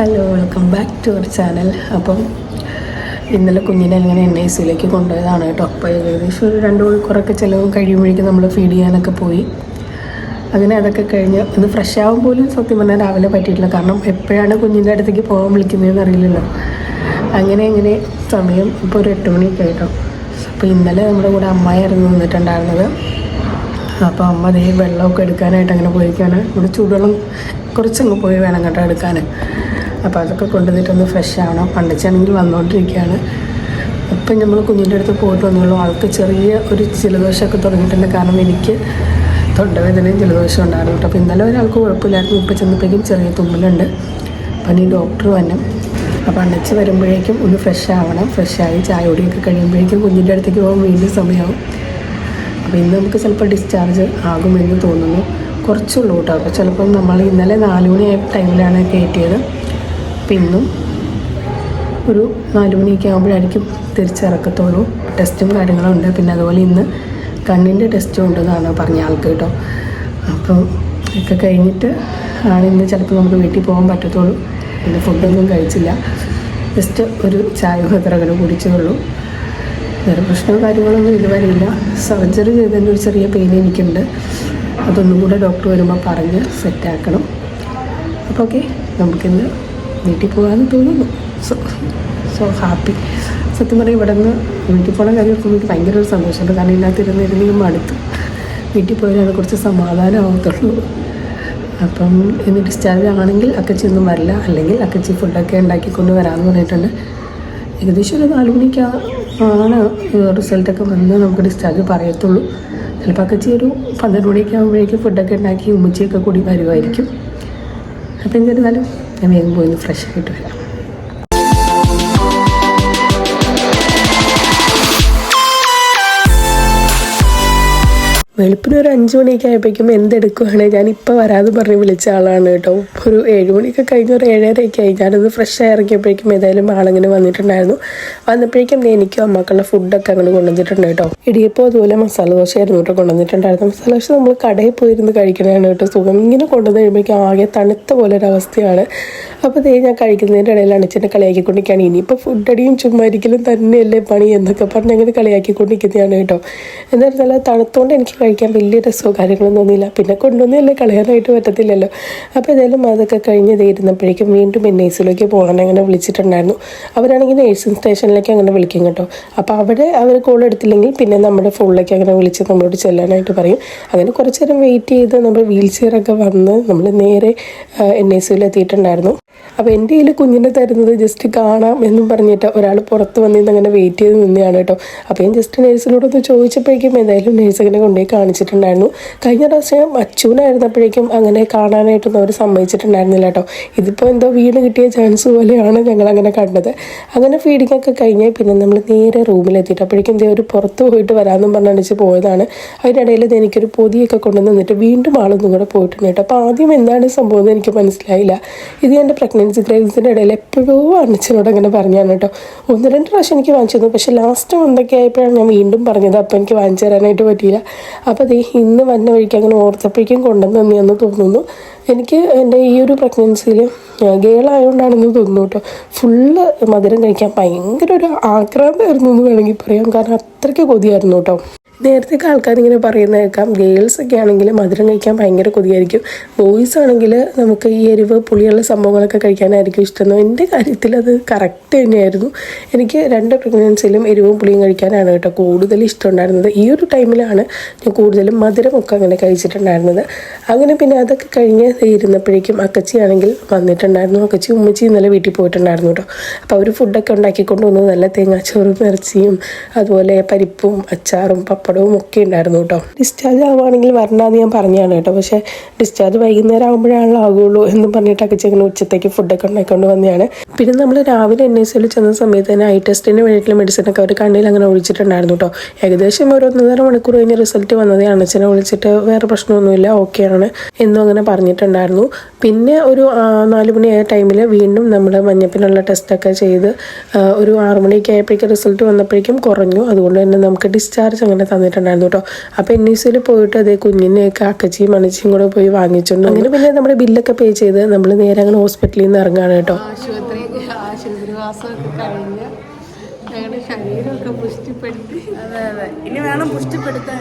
Hello welcome back to our channel അപ്പം ഇന്നലെ കുഞ്ഞിനെ അങ്ങനെ എൻ ഐ സിയിലേക്ക് കൊണ്ടുപോയതാണ് കേട്ടോ. അപ്പോൾ ഏകദേശം ഒരു രണ്ട് മണിക്കൂറൊക്കെ ചിലവ് കഴിയുമ്പോഴേക്കും നമ്മൾ ഫീഡ് ചെയ്യാനൊക്കെ പോയി. അങ്ങനെ അതൊക്കെ കഴിഞ്ഞ് ഇത് ഫ്രഷ് ആവും പോലും സത്യം പറഞ്ഞാൽ രാവിലെ പറ്റിയിട്ടില്ല. കാരണം എപ്പോഴാണ് കുഞ്ഞിന്റെ അടുത്തേക്ക് പോകാൻ വിളിക്കുന്നതെന്ന് അറിയില്ലല്ലോ. അങ്ങനെ അങ്ങനെ സമയം ഇപ്പോൾ ഒരു എട്ട് മണിയൊക്കെ ആയിട്ടോ. അപ്പോൾ ഇന്നലെ നമ്മുടെ കൂടെ അമ്മായിരുന്നു നിന്നിട്ടുണ്ടായിരുന്നത് അപ്പോൾ അമ്മ ദേ വെള്ളമൊക്കെ എടുക്കാനായിട്ട് അങ്ങനെ പോയിരിക്കുകയാണ്. ഇവിടെ ചൂടുവെള്ളം കുറച്ചങ്ങ് പോയി വേണം കേട്ടോ എടുക്കാൻ. അപ്പോൾ അതൊക്കെ കൊണ്ടുവന്നിട്ടൊന്ന് ഫ്രഷ് ആവണം. പണ്ടച്ചാണെങ്കിൽ വന്നുകൊണ്ടിരിക്കുകയാണ് ഇപ്പം നമ്മൾ കുഞ്ഞിന്റെ അടുത്ത് പോയിട്ട് വന്നുള്ളൂ ആൾക്ക് ചെറിയ ഒരു ജലദോഷമൊക്കെ തുടങ്ങിയിട്ടുണ്ട്. കാരണം എനിക്ക് തൊണ്ടവേദനയും ജലദോഷവും ഉണ്ടായിരുന്നു കേട്ടോ. അപ്പോൾ ഇന്നലെ ഒരാൾക്ക് കുഴപ്പമില്ലായിരുന്നു. ഇപ്പം ചെന്നപ്പോഴേക്കും ചെറിയ തുമ്മലുണ്ട്. അപ്പം ഇനി ഡോക്ടർ വന്നു. അപ്പോൾ അണ്ണച്ച് വരുമ്പോഴേക്കും ഒന്ന് ഫ്രഷ് ആവണം. ഫ്രഷ് ആയി ചായ കുടിയൊക്കെ കഴിയുമ്പോഴേക്കും കുഞ്ഞിന്റെ അടുത്തേക്ക് പോകാൻ വീണ്ടും സമയമാവും. അപ്പോൾ ഇന്ന് നമുക്ക് ചിലപ്പോൾ ഡിസ്ചാർജ് ആകുമെന്ന് തോന്നുന്നു. കുറച്ചുള്ളൂ കേട്ടോ. അപ്പോൾ ചിലപ്പം നമ്മൾ ഇന്നലെ നാല് മണിയായ ടൈമിലാണ് കയറ്റിയത്. അപ്പം ഇന്നും ഒരു നാല് മണിയൊക്കെ ആകുമ്പോഴായിരിക്കും തിരിച്ചിറക്കത്തുള്ളൂ. ടെസ്റ്റും കാര്യങ്ങളും ഉണ്ട്. പിന്നെ അതുപോലെ ഇന്ന് കണ്ണിന്റെ ടെസ്റ്റും ഉണ്ടെന്നാണ് പറഞ്ഞ ആൾക്ക് കേട്ടോ. അപ്പം ഒക്കെ കഴിഞ്ഞിട്ട് ആണ് ഇന്ന് ചിലപ്പോൾ നമുക്ക് വീട്ടിൽ പോകാൻ പറ്റത്തുള്ളൂ. പിന്നെ ഫുഡൊന്നും കഴിച്ചില്ല. ജസ്റ്റ് ഒരു ചായ മാത്രം അങ്ങനെ കുടിച്ചേ ഉള്ളൂ വേറെ പ്രശ്നമോ കാര്യങ്ങളൊന്നും ഇതുവരെ ഇല്ല. സർജറി ചെയ്തതിന്റെ ഒരു ചെറിയ പെയിൻ എനിക്കുണ്ട്. അതൊന്നും കൂടെ ഡോക്ടർ വരുമ്പോൾ പറഞ്ഞ് സെറ്റാക്കണം. അപ്പോൾ ഓക്കെ നമുക്കിന്ന് വീട്ടിൽ പോകാമെന്ന് തോന്നുന്നു സോ സോ ഹാപ്പി സത്യം പറഞ്ഞാൽ ഇവിടെ നിന്ന് വീട്ടിൽ പോകണ കാര്യം ഓർക്കുമ്പോൾ എനിക്ക് ഭയങ്കര ഒരു സന്തോഷമുണ്ട്. കാരണം ഇതിനകത്തിരുന്ന് ഇരുന്ന് മടുത്തു. വീട്ടിൽ പോയാൽ കുറച്ച് സമാധാനമാകത്തുള്ളൂ അപ്പം ഇനി ഡിസ്ചാർജ് ആണെങ്കിൽ അക്കച്ചി ഒന്നും വരില്ല. അല്ലെങ്കിൽ അക്കച്ചി ഫുഡൊക്കെ ഉണ്ടാക്കി കൊണ്ട് വരാമെന്ന് പറഞ്ഞിട്ടുണ്ട്. ഏകദേശം ഒരു നാല് മണിക്ക് ആണ് റിസൾട്ടൊക്കെ വന്ന് നമുക്ക് ഡിസ്ചാർജ് പറയത്തുള്ളൂ. ചിലപ്പോൾ അക്കച്ചി ഒരു പന്ത്രണ്ട് മണിയൊക്കെ ആകുമ്പോഴേക്കും ഫുഡൊക്കെ ഉണ്ടാക്കി ഉമ്മച്ചിയൊക്കെ കൂടി വരുമായിരിക്കും അപ്പം എന്നിരുന്നാലും ഞാൻ വേഗം പോയി ഫ്രഷ് ആയിട്ട് വരാം വെളുപ്പിന് ഒരു അഞ്ച് മണിയൊക്കെ ആയപ്പോഴേക്കും എന്തെടുക്കുവാണ്? ഞാൻ ഇപ്പോൾ വരാതെ പറഞ്ഞ് വിളിച്ച ആളാണ് കേട്ടോ. ഒരു ഏഴ് മണിയൊക്കെ കഴിഞ്ഞ് ഒരു ഏഴരയൊക്കെ ആയി. ഞാനത് ഫ്രഷ് ഇറങ്ങിയപ്പോഴേക്കും ഏതായാലും ആളിങ്ങനെ വന്നിട്ടുണ്ടായിരുന്നു. വന്നപ്പോഴേക്കും എനിക്കും അമ്മക്കുള്ള ഫുഡൊക്കെ അങ്ങനെ കൊണ്ടുവന്നിട്ടുണ്ട് കേട്ടോ. ഇടിയപ്പോൾ അതുപോലെ മസാല ദോശ ആയിരുന്നു കേട്ടോ കൊണ്ടുവന്നിട്ടുണ്ടായിരുന്നു മസാല ദോശ നമ്മൾ കടയിൽ പോയിരുന്ന് കഴിക്കണതാണ് കേട്ടോ സുഖം. ഇങ്ങനെ കൊണ്ടുവന്ന് കഴിയുമ്പോഴേക്കും ആകെ തണുത്ത പോലെ ഒരു അവസ്ഥയാണ് അപ്പോൾ ദേ ഞാൻ കഴിക്കുന്നതിന്റെ ഇടയിൽ അണിച്ചിട്ട് കളിയാക്കിക്കൊണ്ടിരിക്കുകയാണ്. ഇനിയിപ്പോൾ ഫുഡ് അടിയും ചുമ്മാ ഇരിക്കലും തന്നെയല്ലേ പണി എന്നൊക്കെ പറഞ്ഞ് അങ്ങനെ കളിയാക്കിക്കൊണ്ടിരിക്കുന്നതാണ് കേട്ടോ. എന്നിരുന്നാലും നല്ല തണുത്തോണ്ട് എനിക്ക് കഴിക്കാൻ വലിയ രസമോ കാര്യങ്ങളൊന്നും തോന്നിയില്ല. പിന്നെ കൊണ്ടുവന്നല്ലേ കളയാനായിട്ട് പറ്റത്തില്ലല്ലോ. അപ്പോൾ ഏതായാലും അതൊക്കെ കഴിഞ്ഞ് ഇരുന്നപ്പോഴേക്കും വീണ്ടും എൻ ഐസിലേക്ക് പോകാൻ അങ്ങനെ വിളിച്ചിട്ടുണ്ടായിരുന്നു. അവരാണെങ്കിൽ നേഴ്സിംഗ് സ്റ്റേഷനിലേക്ക് അങ്ങനെ വിളിക്കും കേട്ടോ. അപ്പോൾ അവിടെ അവർ കോൾ എടുത്തില്ലെങ്കിൽ പിന്നെ നമ്മുടെ ഫോണിലേക്ക് അങ്ങനെ വിളിച്ച് നമ്മളോട് ചെല്ലാനായിട്ട് പറയും. അങ്ങനെ കുറച്ച് നേരം വെയിറ്റ് ചെയ്ത് നമ്മൾ വീൽ ചെയറൊക്കെ വന്ന് നമ്മൾ നേരെ എൻ ഐ സിയിൽ എത്തിയിട്ടുണ്ടായിരുന്നു. അപ്പോൾ എന്റെ കയ്യിൽ കുഞ്ഞിനെ തരുന്നത് ജസ്റ്റ് കാണാം എന്നും പറഞ്ഞിട്ട് ഒരാൾ പുറത്ത് വന്നിരുന്ന് അങ്ങനെ വെയിറ്റ് ചെയ്ത് നിന്നെയാണ് കേട്ടോ. അപ്പോൾ ഞാൻ ജസ്റ്റ് നേഴ്സിനോടൊന്ന് ചോദിച്ചപ്പോഴേക്കും എന്തായാലും നേഴ്സ് അങ്ങനെ കൊണ്ടുപോയി കാണിച്ചിട്ടുണ്ടായിരുന്നു. കഴിഞ്ഞ പ്രാവശ്യം അച്ഛനായിരുന്നപ്പോഴേക്കും അങ്ങനെ കാണാനായിട്ടൊന്നും അവർ സമ്മതിച്ചിട്ടുണ്ടായിരുന്നില്ല കേട്ടോ. ഇതിപ്പോൾ എന്തോ വീട് കിട്ടിയ ചാൻസ് പോലെയാണ് ഞങ്ങൾ അങ്ങനെ കണ്ടത്. അങ്ങനെ ഫീഡിംഗ് ഒക്കെ കഴിഞ്ഞ് പിന്നെ നമ്മൾ നേരെ റൂമിലെത്തിയിട്ട് അപ്പോഴേക്കും എന്തേ ഒരു പുറത്ത് പോയിട്ട് വരാമെന്നും പറഞ്ഞിച്ച് പോയതാണ്. അതിനിടയിൽ എനിക്കൊരു പൊതിയൊക്കെ കൊണ്ടുവന്നിട്ട് വീണ്ടും ആളൊന്നും കൂടെ പോയിട്ടുണ്ട് കേട്ടോ. അപ്പോൾ ആദ്യം എന്താണ് സംഭവം എന്ന് എനിക്ക് മനസ്സിലായില്ല. ഇത് എന്റെ പ്രഗ്നൻസി ക്രൈസിന്റെ ഇടയിൽ എപ്പോഴോ അമ്മച്ചനോട് അങ്ങനെ പറഞ്ഞാണ് കേട്ടോ ഒന്ന് രണ്ട് പ്രാവശ്യം എനിക്ക് വാങ്ങിച്ചു തന്നു. പക്ഷേ ലാസ്റ്റ് എന്തൊക്കെ ആയപ്പോഴാണ് ഞാൻ വീണ്ടും പറഞ്ഞത്. അപ്പോൾ എനിക്ക് വാങ്ങിച്ചു തരാനായിട്ട് പറ്റിയില്ല. അപ്പോൾ അത് ഇന്ന് വന്ന വഴിക്ക് അങ്ങനെ ഓർത്തപ്പോഴേക്കും കൊണ്ടുവന്ന് തന്നെയെന്ന് തോന്നുന്നു. എനിക്ക് എന്റെ ഈ ഒരു പ്രഗ്നൻസിയിൽ ഗേളായതുകൊണ്ടാണെന്ന് തോന്നുന്നു കേട്ടോ ഫുള്ള് മധുരം കഴിക്കാൻ ഭയങ്കര ഒരു ആക്രാന്തമായിരുന്നു എന്ന് വേണമെങ്കിൽ പറയാം. കാരണം അത്രയ്ക്ക് കൊതിയായിരുന്നു കേട്ടോ നേരത്തെ ആൾക്കാർ ഇങ്ങനെ പറയുന്ന കേൾക്കാം. ഗേൾസ് ഒക്കെ ആണെങ്കിൽ മധുരം കഴിക്കാൻ ഭയങ്കര കൊതിയായിരിക്കും. ബോയ്സ് ആണെങ്കിൽ നമുക്ക് ഈ എരിവ് പുളിയുള്ള സംഭവങ്ങളൊക്കെ കഴിക്കാനായിരിക്കും ഇഷ്ടം. എന്റെ കാര്യത്തിൽ അത് കറക്റ്റ് തന്നെയായിരുന്നു. എനിക്ക് രണ്ട് പ്രഗ്നൻസിയിലും എരിവും പുളിയും കഴിക്കാനാണ് കേട്ടോ കൂടുതൽ ഇഷ്ടമുണ്ടായിരുന്നത് ഈ ഒരു ടൈമിലാണ് ഞാൻ കൂടുതലും മധുരമൊക്കെ അങ്ങനെ കഴിച്ചിട്ടുണ്ടായിരുന്നത്. അങ്ങനെ പിന്നെ അതൊക്കെ കഴിഞ്ഞ് ഇരുന്നപ്പോഴേക്കും അക്കച്ചി ആണെങ്കിൽ വന്നിട്ടുണ്ടായിരുന്നു. അക്കച്ചി ഉമ്മച്ചി ഇന്നലെ വീട്ടിൽ പോയിട്ടുണ്ടായിരുന്നു കേട്ടോ. അപ്പോൾ അവർ ഫുഡൊക്കെ ഉണ്ടാക്കിക്കൊണ്ട് വന്നു. നല്ല തേങ്ങാച്ചോറും ഇറച്ചിയും അതുപോലെ പരിപ്പും അച്ചാറും പപ്പടവും ഒക്കെ ഉണ്ടായിരുന്നു കേട്ടോ. ഡിസ്ചാർജ് ആവുകയാണെങ്കിൽ വരണ്ടാന്ന് ഞാൻ പറഞ്ഞാണ് കേട്ടോ. പക്ഷേ ഡിസ്ചാർജ് വൈകുന്നേരം ആകുമ്പോഴാണല്ലോ ആകുള്ളൂ എന്ന് പറഞ്ഞിട്ട് അക്കച്ചി അങ്ങനെ ഉച്ചത്തേക്ക് ഫുഡൊക്കെ ഉണ്ടാക്കിക്കൊണ്ട് വന്നതാണ്. പിന്നെ നമ്മൾ രാവിലെ എൻ എസ് ചെന്ന സമയത്ത് തന്നെ ഐ ടെസ്റ്റിന് വേണ്ടിയിട്ടുള്ള മെഡിസിനൊക്കെ അവർ കണ്ണിൽ അങ്ങനെ ഒഴിച്ചിട്ടുണ്ടായിരുന്നു കേട്ടോ. ഏകദേശം ഒരു ഒന്നര മണിക്കൂർ കഴിഞ്ഞ് റിസൾട്ട് വന്നത് അണച്ചനെ വിളിച്ചിട്ട് വേറെ പ്രശ്നമൊന്നുമില്ല ഓക്കെയാണ് എന്നും അങ്ങനെ പറഞ്ഞിട്ടുണ്ടായിരുന്നു. പിന്നെ ഒരു നാല് മണിയായ ടൈമിൽ വീണ്ടും നമ്മൾ മഞ്ഞപ്പിനുള്ള ടെസ്റ്റൊക്കെ ചെയ്ത് ഒരു ആറുമണിയൊക്കെ ആയപ്പോഴേക്കും റിസൾട്ട് വന്നപ്പോഴേക്കും കുറഞ്ഞു. അതുകൊണ്ട് തന്നെ നമുക്ക് ഡിസ്ചാർജ് അങ്ങനെ വന്നിട്ടുണ്ടായിരുന്നു കേട്ടോ. അപ്പോൾ എൻ പോയിട്ട് അതേ കുഞ്ഞിനെയൊക്കെ അക്കച്ചിയും മണിച്ചിയും കൂടെ പോയി വാങ്ങിച്ചുകൊണ്ട് അങ്ങനെ പിന്നെ നമ്മുടെ ബില്ലൊക്കെ പേ ചെയ്ത് നമ്മൾ നേരെ അങ്ങനെ ഹോസ്പിറ്റലിൽ നിന്ന് ഇറങ്ങുകയാണ് കേട്ടോ. ആശുപത്രി കഴിഞ്ഞ് ഞങ്ങളുടെ ശരീരമൊക്കെ പുഷ്ടിപ്പെടുത്തി. അതെ അതെ. ഇനി വേണം പുഷ്ടിപ്പെടുത്താൻ.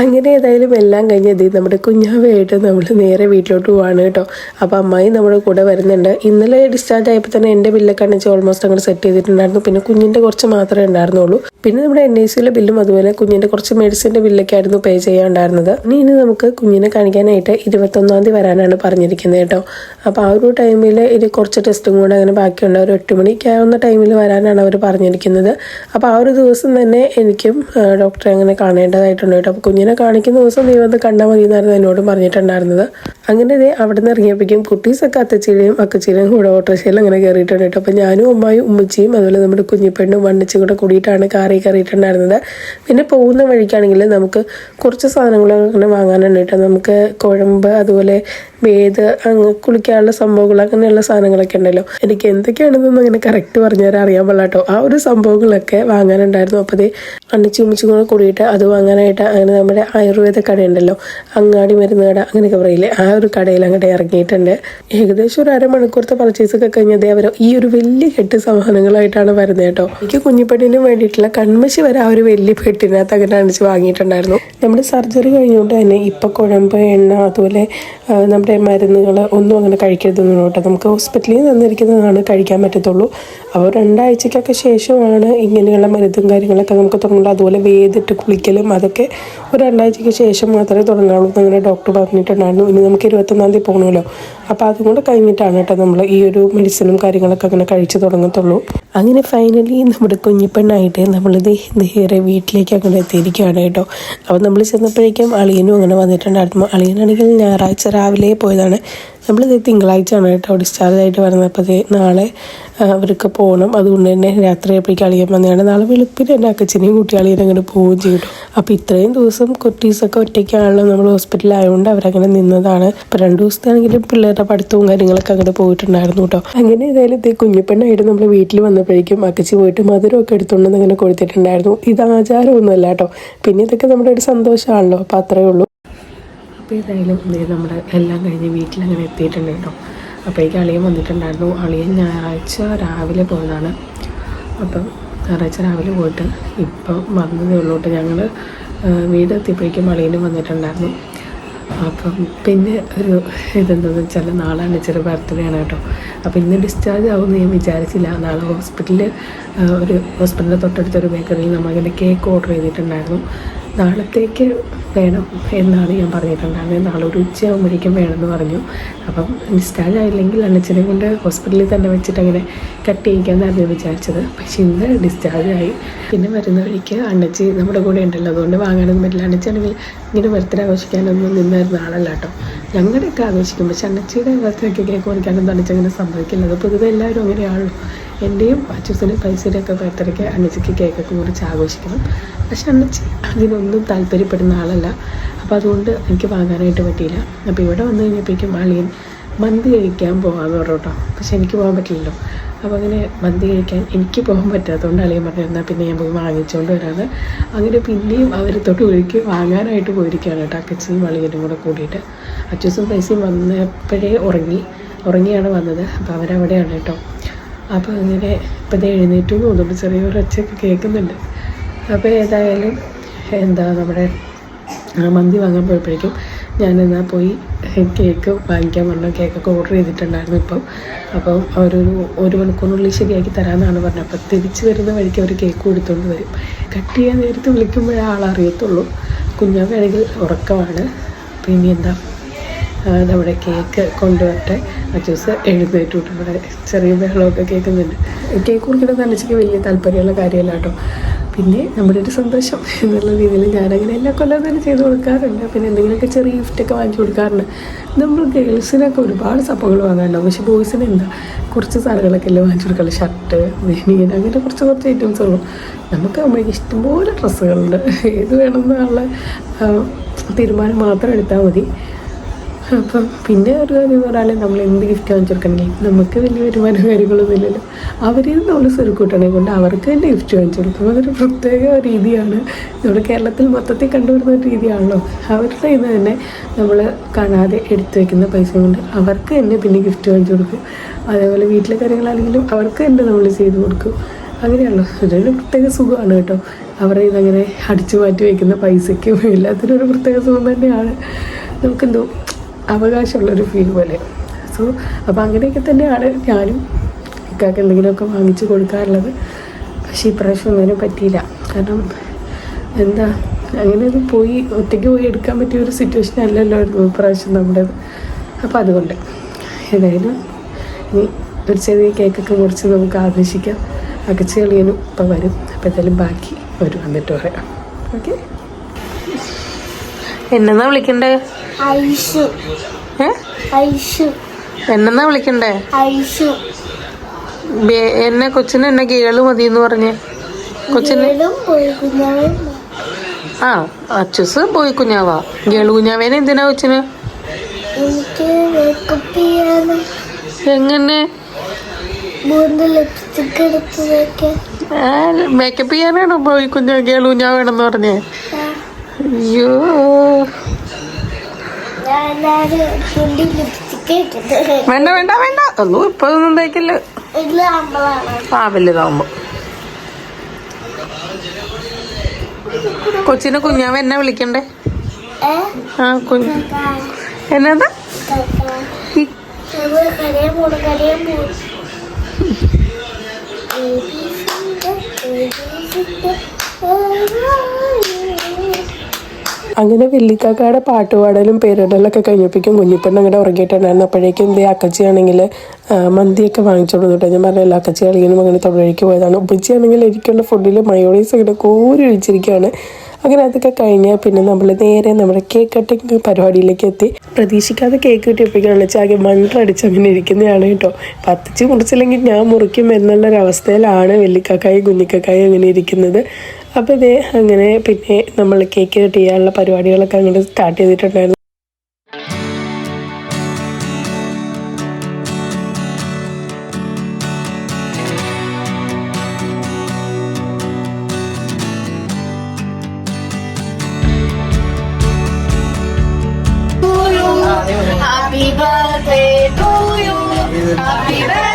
അങ്ങനെ ഏതായാലും എല്ലാം കഴിഞ്ഞത് നമ്മുടെ കുഞ്ഞാവയായിട്ട് നമ്മൾ നേരെ വീട്ടിലോട്ട് പോവാണ് കേട്ടോ. അപ്പോൾ അമ്മായി നമ്മുടെ കൂടെ വരുന്നുണ്ട്. ഇന്നലെ ഡിസ്ചാർജ് ആയപ്പോൾ തന്നെ എന്റെ ബില്ലൊക്കെ അണിച്ച് ഓൾമോസ്റ്റ് അങ്ങോട്ട് സെറ്റ് ചെയ്തിട്ടുണ്ടായിരുന്നു. പിന്നെ കുഞ്ഞിന്റെ കുറച്ച് മാത്രമേ ഉണ്ടായിരുന്നുള്ളൂ. പിന്നെ നമ്മുടെ എൻ ഐ സിയിലെ ബില്ലും അതുപോലെ കുഞ്ഞിന്റെ കുറച്ച് മെഡിസിന്റെ ബില്ലൊക്കെ ആയിരുന്നു പേ ചെയ്യാനുണ്ടായിരുന്നത്. ഇനി ഇനി നമുക്ക് കുഞ്ഞിനെ കാണിക്കാനായിട്ട് ഇരുപത്തൊന്നാം തീയതി വരാനാണ് പറഞ്ഞിരിക്കുന്നത് കേട്ടോ. അപ്പോൾ ആ ഒരു ടൈമിൽ ഇത് കുറച്ച് ടെസ്റ്റും കൂടെ അങ്ങനെ ബാക്കിയുണ്ട്. ഒരു എട്ട് മണിക്ക് ആവുന്ന ടൈമിൽ വരാനാണ് അവർ പറഞ്ഞിരിക്കുന്നത്. അപ്പോൾ ആ ഒരു ദിവസം തന്നെ എനിക്കും ഡോക്ടറെ അങ്ങനെ കാണേണ്ടതായിട്ടുണ്ട് കേട്ടോ. അപ്പോൾ കുഞ്ഞിനെ കാണിക്കുന്ന ദിവസം നീ വന്ന് കണ്ടാൽ മതി എന്നായിരുന്നു എന്നോട് പറഞ്ഞിട്ടുണ്ടായിരുന്നത്. അങ്ങനെ ദേ അവിടെ നിന്ന് ഇറങ്ങിയപ്പോഴേക്കും കുട്ടീസൊക്കെ അത്തച്ചിയുടെയും അക്കച്ചിയുടെയും കൂടെ ഓട്ടോറിക്ഷയിൽ അങ്ങനെ കയറിയിട്ടുണ്ട് കേട്ടോ. അപ്പോൾ ഞാനും അമ്മായും ഉമ്മച്ചിയും അതുപോലെ നമ്മുടെ കുഞ്ഞിപ്പെണ്ണും വണ്ണിച്ചും കൂടെ കൂടിയിട്ടാണ് കാറിൽ കയറിയിട്ടുണ്ടായിരുന്നത്. പിന്നെ പോകുന്ന വഴിക്കാണെങ്കിൽ നമുക്ക് കുറച്ച് സാധനങ്ങളൊക്കെ അങ്ങനെ വാങ്ങാനുണ്ട് കേട്ടോ. നമുക്ക് കുഴമ്പ് അതുപോലെ വേത് അങ്ങ് കുളിക്കാനുള്ള സംഭവങ്ങൾ അങ്ങനെയുള്ള സാധനങ്ങളൊക്കെ ഉണ്ടല്ലോ. എനിക്ക് എന്തൊക്കെയാണെന്നൊന്നും അങ്ങനെ കറക്റ്റ് പറഞ്ഞു തരാൻ അറിയാൻ പാടില്ല കേട്ടോ. ആ ഒരു സംഭവങ്ങളൊക്കെ വാങ്ങാനുണ്ടായിരുന്നു. അപ്പോൾ അതേ അണ്ണിച്ചും ഉമ്മച്ചും കൂടെ കൂടിയിട്ട് അത് വാങ്ങാനായിട്ട് അങ്ങനെ നമ്മുടെ ആയുർവേദ കടയുണ്ടല്ലോ. അങ്ങാടി മരുന്ന് കട അങ്ങനെയൊക്കെ പറയില്ലേ? ആ ഒരു കടയിൽ അങ്ങോട്ട് ഇറങ്ങിയിട്ടുണ്ട്. ഏകദേശം ഒരു അരമണിക്കൂറത്തെ പർച്ചേസ് ഒക്കെ കഴിഞ്ഞതേ അവർ ഈ ഒരു വലിയ കെട്ട് സാധനങ്ങളായിട്ടാണ് വരുന്നത് കേട്ടോ. എനിക്ക് കുഞ്ഞിപ്പെട്ടിന് വേണ്ടിയിട്ടുള്ള കൺമശി വരെ ആ ഒരു വലിയ പെട്ടിനകത്ത് അങ്ങനെ അണിച്ച് വാങ്ങിയിട്ടുണ്ടായിരുന്നു. നമ്മുടെ സർജറി കഴിഞ്ഞുകൊണ്ട് തന്നെ ഇപ്പൊ കുഴമ്പ് എണ്ണ അതുപോലെ നമ്മുടെ മരുന്നുകൾ ഒന്നും അങ്ങനെ കഴിക്കരുതെന്നു കേട്ടോ നമുക്ക് ഹോസ്പിറ്റലിൽ തന്നിരിക്കുന്നതാണ് കഴിക്കാൻ പറ്റത്തുള്ളൂ. അപ്പോൾ രണ്ടാഴ്ചക്കൊക്കെ ശേഷമാണ് ഇങ്ങനെയുള്ള മരുന്നും കാര്യങ്ങളൊക്കെ നമുക്ക് തുടങ്ങുള്ളൂ അതുപോലെ വേദിട്ട് കുളിക്കലും അതൊക്കെ ഒരു രണ്ടാഴ്ചയ്ക്ക് ശേഷം മാത്രമേ തുടങ്ങാവുള്ളൂ എന്ന് അങ്ങനെ ഡോക്ടർ പറഞ്ഞിട്ടുണ്ടായിരുന്നു. ഇനി നമുക്ക് ഇരുപത്തൊന്നാം തീയതി പോകണമല്ലോ അപ്പോൾ അതും കൂടെ കഴിഞ്ഞിട്ടാണ് കേട്ടോ നമ്മൾ ഈ ഒരു മെഡിസിനും കാര്യങ്ങളൊക്കെ അങ്ങനെ കഴിച്ചു തുടങ്ങത്തുള്ളൂ. അങ്ങനെ ഫൈനലി നമ്മുടെ കുഞ്ഞിപ്പെണ്ണായിട്ട് നമ്മളിത് നേരെ വീട്ടിലേക്ക് അങ്ങനെ എത്തിയിരിക്കുകയാണ് കേട്ടോ. അപ്പോൾ നമ്മൾ ചെന്നപ്പോഴേക്കും അളിയനും അങ്ങനെ വന്നിട്ടുണ്ടായിരുന്നു. അളിയനാണെങ്കിൽ ഞായറാഴ്ച രാവിലെ പോയതാണ്. നമ്മളിത് തിങ്കളാഴ്ചയാണ് കേട്ടോ ഡിസ്ചാർജ് ആയിട്ട് വരുന്നത്. അപ്പോൾ നാളെ അവർക്ക് പോകണം. അതുകൊണ്ട് തന്നെ രാത്രി ആയപ്പോഴേക്കും അളിയൻ വന്നതാണ്. നാളെ വെളുപ്പിന് എന്റെ അക്കച്ചനെയും കുട്ടി അളിയൻ അങ്ങനെ പോവുകയും ചെയ്തു. അപ്പോൾ ഇത്രയും ദിവസം കുട്ടീസൊക്കെ ഒറ്റയ്ക്കാണല്ലോ നമ്മൾ ഹോസ്പിറ്റലായതുകൊണ്ട് അവരങ്ങനെ നിന്നതാണ്. ഇപ്പോൾ രണ്ട് ദിവസത്താണെങ്കിലും പിള്ളേരുടെ പഠിത്തവും കാര്യങ്ങളൊക്കെ അങ്ങനെ പോയിട്ടുണ്ടായിരുന്നു കേട്ടോ. അങ്ങനെ ഏതായാലും ഇതേ കുഞ്ഞിപ്പെണ്ണായിട്ട് നമ്മൾ വീട്ടിൽ വന്നപ്പോഴേക്കും അക്കച്ചി പോയിട്ട് മധുരമൊക്കെ എടുത്തുകൊണ്ടെന്ന് അങ്ങനെ കൊടുത്തിട്ടുണ്ടായിരുന്നു. ഇത് ആചാരമൊന്നുമല്ല കേട്ടോ. പിന്നെ ഇതൊക്കെ നമ്മുടെ ഒരു സന്തോഷമാണല്ലോ അപ്പോൾ അത്രയേ ഉള്ളൂ. അപ്പോൾ ഏതായാലും ദേ നമ്മുടെ എല്ലാം കഴിഞ്ഞ് വീട്ടിലങ്ങനെ എത്തിയിട്ടുണ്ട് കേട്ടോ. അപ്പോഴേക്കും അളിയൻ വന്നിട്ടുണ്ടായിരുന്നു. അളിയൻ ഞായറാഴ്ച രാവിലെ പോയതാണ്. അപ്പം ഞായറാഴ്ച രാവിലെ പോയിട്ട് ഇപ്പം വന്നതേ ഉള്ളൂ കേട്ടോ. ഞങ്ങൾ വീട് എത്തിയപ്പോഴേക്കും അളിയനും വന്നിട്ടുണ്ടായിരുന്നു. അപ്പം പിന്നെ ഒരു ഇതെന്താണെന്ന് വെച്ചാൽ നാളാണ് ചെറിയ ബർത്ത്ഡേ ആണ് കേട്ടോ. അപ്പോൾ ഇന്ന് ഡിസ്ചാർജ് ആവുമെന്ന് ഞാൻ വിചാരിച്ചില്ല. നാളെ ഹോസ്പിറ്റലിൽ ഒരു ഹോസ്പിറ്റലിന്റെ തൊട്ടടുത്തൊരു ബേക്കറിയിൽ നമ്മളിങ്ങനെ കേക്ക് ഓർഡർ ചെയ്തിട്ടുണ്ടായിരുന്നു. നാളത്തേക്ക് വേണം എന്നാണ് ഞാൻ പറഞ്ഞിട്ടുണ്ടായിരുന്നത് നാളെ ഒരു ഉച്ചയാകുമ്പോഴേക്കും വേണമെന്ന് പറഞ്ഞു. അപ്പം ഡിസ്ചാർജ് ആയില്ലെങ്കിൽ അണ്ണച്ചനെ കൊണ്ട് ഹോസ്പിറ്റലിൽ തന്നെ വെച്ചിട്ട് അങ്ങനെ കട്ട് ചെയ്യിക്കാമെന്നായിരുന്നു വിചാരിച്ചത്. പക്ഷേ ഇന്ന് ഡിസ്ചാർജ് ആയി പിന്നെ വരുന്ന വഴിക്ക് അണ്ണച്ചി നമ്മുടെ കൂടെ ഉണ്ടല്ലോ. അതുകൊണ്ട് വാങ്ങാനൊന്നും പറ്റില്ല. അണ്ണച്ചാണെങ്കിൽ ഇങ്ങനെ ബർത്ത്ഡേ ആഘോഷിക്കാനൊന്നും നിന്നായിരുന്ന ആളല്ല കേട്ടോ. ഞങ്ങളുടെയൊക്കെ ആഘോഷിക്കും. പക്ഷെ അണ്ണച്ചിയുടെ ബർത്ത്ഡേക്കൊക്കെ കേക്ക് മുറിക്കാനൊന്നും അണ്ണച്ചങ്ങനെ സംഭവിക്കില്ല അത് പൊതുവെ എല്ലാവരും അങ്ങനെയാണല്ലോ. എന്റെയും അച്ചൂസിന്റെയും പൈസയുടെയൊക്കെ ബർത്ത്ഡേക്ക് അണ്ണച്ചിക്ക് കേക്കൊക്കെ മുറിച്ച് ആഘോഷിക്കണം. പക്ഷെ അണ്ണച്ചി അതിനൊന്നും താല്പര്യപ്പെടുന്ന ആളല്ല. അപ്പോൾ അതുകൊണ്ട് എനിക്ക് വാങ്ങാനായിട്ട് പറ്റിയില്ല. അപ്പോൾ ഇവിടെ വന്നു കഴിഞ്ഞപ്പോഴേക്കും അളിയൻ മന്തി കഴിക്കാൻ പോകാമെന്ന് പറഞ്ഞു കേട്ടോ. പക്ഷെ എനിക്ക് പോകാൻ പറ്റില്ലല്ലോ. അപ്പോൾ അങ്ങനെ മന്തി കഴിക്കാൻ എനിക്ക് പോകാൻ പറ്റാത്തതുകൊണ്ട് അളിയൻ പറഞ്ഞു എന്നാൽ പിന്നെ ഞാൻ പോയി വാങ്ങിച്ചുകൊണ്ട് വരാതെ അങ്ങനെ പിന്നെയും അവർ തൊട്ട് ഒഴുക്കി വാങ്ങാനായിട്ട് പോയിരിക്കുകയാണ് കേട്ടോ അക്കച്ചിയും അളിയനും കൂടെ കൂടിയിട്ട്. അച്ചൂസും പൈസയും വന്നപ്പോഴേ ഉറങ്ങി. ഉറങ്ങിയാണ് വന്നത്. അപ്പോൾ അവരവിടെയാണ് കേട്ടോ. അപ്പോൾ അങ്ങനെ ഇപ്പം ഇത് എഴുന്നേറ്റു തോന്നുന്നുണ്ട് ചെറിയൊരു ഒച്ചയൊക്കെ കേൾക്കുന്നുണ്ട്. അപ്പോൾ ഏതായാലും എന്താ നമ്മുടെ മന്തി വാങ്ങാൻ പോയപ്പോഴേക്കും ഞാനെന്നാൽ പോയി കേക്ക് വാങ്ങിക്കാൻ പറഞ്ഞു കേക്കൊക്കെ ഓർഡർ ചെയ്തിട്ടുണ്ടായിരുന്നു ഇപ്പം. അപ്പോൾ അവരൊരു ഒരു മണിക്കൂറിനുള്ളിൽ ശരിയാക്കി തരാമെന്നാണ് പറഞ്ഞത്. അപ്പോൾ തിരിച്ച് വരുന്ന വഴിക്ക് അവർ കേക്ക് കൊടുത്തുകൊണ്ട് വരും. കട്ട് ചെയ്യാൻ നേരത്ത് വിളിക്കുമ്പോഴേ ആളറിയത്തുള്ളൂ. കുഞ്ഞാവാണെങ്കിൽ ഉറക്കമാണ്. പിന്നെ എന്താ ആ, നമ്മുടെ കേക്ക് കൊണ്ടുവരട്ടെ. അച്ചൂസ് എഴുന്നേറ്റ് വിട്ടു. ഇവിടെ ചെറിയ ബഹളമൊക്കെ കേൾക്കുന്നുണ്ട്. കേക്ക് കുറിക്കുന്നത് തനിച്ചൊക്കെ വലിയ താല്പര്യമുള്ള കാര്യമല്ല കേട്ടോ. പിന്നെ നമ്മുടെ ഒരു സന്തോഷം എന്നുള്ള രീതിയിൽ ഞാനങ്ങനെ എല്ലാ കൊല്ലം തന്നെ ചെയ്ത് കൊടുക്കാറുണ്ട്. പിന്നെ എന്തെങ്കിലുമൊക്കെ ചെറിയ ഗിഫ്റ്റൊക്കെ വാങ്ങി കൊടുക്കാറുണ്ട്. നമ്മൾ ഗേൾസിനൊക്കെ ഒരുപാട് സപ്പകൾ വാങ്ങാനുണ്ടാവും പക്ഷേ ബോയ്സിന് എന്താ? കുറച്ച് സാധനങ്ങളൊക്കെ അല്ലേ വാങ്ങിച്ചു കൊടുക്കാറ് ഷർട്ട് ബനിയൻ അങ്ങനെ കുറച്ച് കുറച്ച് ഐറ്റംസ് ഉള്ളൂ. നമുക്ക് അമ്മയ്ക്ക് ഇഷ്ടംപോലെ ഡ്രസ്സുകളുണ്ട്. ഏത് വേണമെന്നുള്ള തീരുമാനം മാത്രം എടുത്താൽ മതി. അപ്പം പിന്നെ ഒരു കാര്യം പറയാൻ നമ്മൾ എന്ത് ഗിഫ്റ്റ് വാങ്ങിച്ചെടുക്കണമെങ്കിൽ നമുക്ക് വലിയ വരുമാന കാര്യങ്ങളൊന്നും ഇല്ലല്ലോ. അവരിൽ നമ്മൾ സ്വരുക്കൂട്ടണെ. കൊണ്ട് അവർക്ക് തന്നെ ഗിഫ്റ്റ് വാങ്ങിച്ചു കൊടുക്കും. അതൊരു പ്രത്യേക രീതിയാണ്. നമ്മുടെ കേരളത്തിൽ മൊത്തത്തിൽ കണ്ടുവരുന്ന ഒരു രീതിയാണല്ലോ. അവരുടെ ഇന്ന് തന്നെ നമ്മൾ കാണാതെ എടുത്തു വയ്ക്കുന്ന പൈസ കൊണ്ട് അവർക്ക് തന്നെ പിന്നെ ഗിഫ്റ്റ് വാങ്ങിച്ചു കൊടുക്കും. അതേപോലെ വീട്ടിലെ കാര്യങ്ങളാണെങ്കിലും അവർക്ക് തന്നെ നമ്മൾ ചെയ്തു കൊടുക്കും. അങ്ങനെയാണല്ലോ. ഇതൊരു പ്രത്യേക സുഖമാണ് കേട്ടോ. അവരുടെ ഇതങ്ങനെ അടിച്ചു മാറ്റി വയ്ക്കുന്ന പൈസയ്ക്കും എല്ലാത്തിനും ഒരു പ്രത്യേക സുഖം തന്നെയാണ്. നമുക്കെന്തോ അവകാശമുള്ളൊരു ഫീൽ പോലെ. സോ അപ്പോൾ അങ്ങനെയൊക്കെ തന്നെയാണ് ഞാനും ഇക്കാക്ക് എന്തെങ്കിലുമൊക്കെ വാങ്ങിച്ചു കൊടുക്കാറുള്ളത്. പക്ഷേ ഇപ്രാവശ്യം ഒന്നിനും പറ്റിയില്ല. കാരണം എന്താ അങ്ങനെ അത് പോയി ഒറ്റയ്ക്ക് പോയി എടുക്കാൻ പറ്റിയ ഒരു സിറ്റുവേഷൻ അല്ലല്ലോ ഇപ്രാവശ്യം നമ്മുടേത് അപ്പോൾ അതുകൊണ്ട് ഏതായാലും ഇനി ഒരു ചെറിയ കേക്കൊക്കെ മുറിച്ച് നമുക്ക് ആഘോഷിക്കാം. അകച്ച് കളിയനും ഇപ്പം വരും. അപ്പം എന്തായാലും ബാക്കി വരും വന്നിട്ട് പറയാം. ഓക്കെ എന്നെന്നാ വിളിക്കണ്ടേ? ഐഷു. ഏ? ഐഷു. എന്നെന്നാ വിളിക്കണ്ടേ? ഐഷു. എന്നെ കൊച്ചിന് എന്നെ കേൾ മതി എന്ന് പറഞ്ഞ്. കൊച്ചിന്? ഗേളും ആ അച്ചുസ് പോയി കുഞ്ഞാവാ ഗേൾ കുഞ്ഞാവേനെ എന്തിനാ കൊച്ചിന്? എങ്ങനെ? മേക്കപ്പ് ചെയ്യാനാണോ പോയി കുഞ്ഞ ഗേൾ കുഞ്ഞാവേണെന്ന് പറഞ്ഞേ? അയ്യോ. വേണ്ട വേണ്ട വേണ്ട. ഒന്നും ഇപ്പൊന്നും ആ വലുതാവുമ്പോ. കൊച്ചിനെ കുഞ്ഞാവ എന്നെ വിളിക്കണ്ടേ? ആ കുഞ്ഞ്. കാ എന്നതാ കാ ഈ നമ്മൾ കരയാൻ പോണു കരയാൻ പോണു അങ്ങനെ വെള്ളിക്കാക്കയുടെ പാട്ടുപാടലും പേരിടലൊക്കെ കഴിഞ്ഞപ്പോഴേക്കും കുഞ്ഞിപ്പെണ്ണ് അങ്ങനെ ഉറങ്ങിയിട്ടുണ്ടായിരുന്നു. അപ്പോഴേക്കും എന്തേ അക്കച്ചിയാണെങ്കിൽ മന്തിയൊക്കെ വാങ്ങിച്ചോളൂ കേട്ടോ ഞാൻ പറഞ്ഞല്ലോ അക്കച്ചി കളിക്കുന്നു അങ്ങനെ തൊഴിലേക്ക് പോയതാണ്. ഉപ്പച്ചിയാണെങ്കിൽ എനിക്കുള്ള ഫുഡിൽ മയോണൈസ് ഇങ്ങനെ കോരി ഒഴിച്ചിരിക്കുകയാണ്. അങ്ങനെ അതൊക്കെ കഴിഞ്ഞാൽ പിന്നെ നമ്മൾ നേരെ നമ്മുടെ കേക്ക് കട്ടിങ് പരിപാടിയിലേക്ക് എത്തി. പ്രതീക്ഷിക്കാതെ കേക്ക് കിട്ടിയപ്പോഴേക്കാണ് ആകെ മണ്ടടിച്ച് അങ്ങനെ ഇരിക്കുന്നതാണ് കേട്ടോ. പത്തിച്ച് മുറിച്ചില്ലെങ്കിൽ ഞാൻ മുറിക്കും എന്നുള്ളൊരവസ്ഥയിലാണ് വെല്ലിക്കക്കായും കുഞ്ഞിക്കക്കായും അങ്ങനെ ഇരിക്കുന്നത്. അപ്പോൾ ഇതേ അങ്ങനെ പിന്നെ നമ്മൾ കേക്ക് കട്ട് ചെയ്യാനുള്ള പരിപാടികളൊക്കെ അങ്ങോട്ട് സ്റ്റാർട്ട് ചെയ്തിട്ടുണ്ടായിരുന്നു Happy birthday to you. Happy birthday